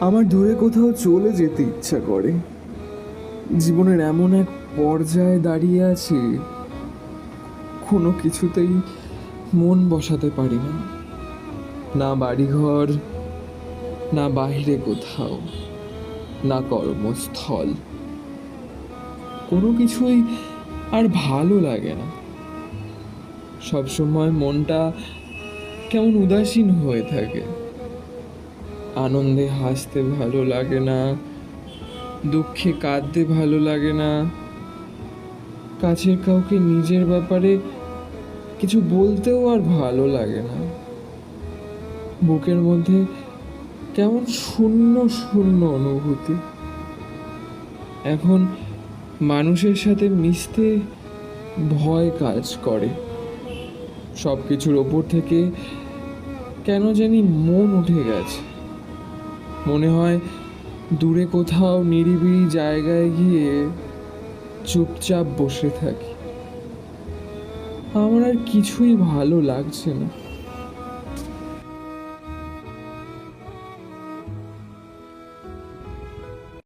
আমার দূরে কোথাও চলে যেতে ইচ্ছা করে। জীবনের এমন এক পর্যায়ে দাঁড়িয়ে আছি, কোনো কিছুতেই মন বসাতে পারি না। না বাড়িঘর, না বাইরে কোথাও, না কর্মস্থল। কোনো কিছুই আর ভালো লাগে না। সবসময় মনটা কেমন উদাসীন হয়ে থাকে। আনন্দে হাসতে ভালো লাগে না, দুঃখে কাঁদতে ভালো লাগে না। কাছের কাউকে নিজের ব্যাপারে কিছু বলতেও আর ভালো লাগে না। বুকের মধ্যে কেমন শূন্য শূন্য অনুভূতি। এখন মানুষের সাথে মিশতে ভয় কাজ করে। সব কিছুর ওপর থেকে কেন জানি মন উঠে গেছে। মনে হয় দূরে কোথাও নিরিবিড়ি জায়গায় গিয়ে চুপচাপ বসে থাকি। আমার আর কিছুই ভালো লাগছে না।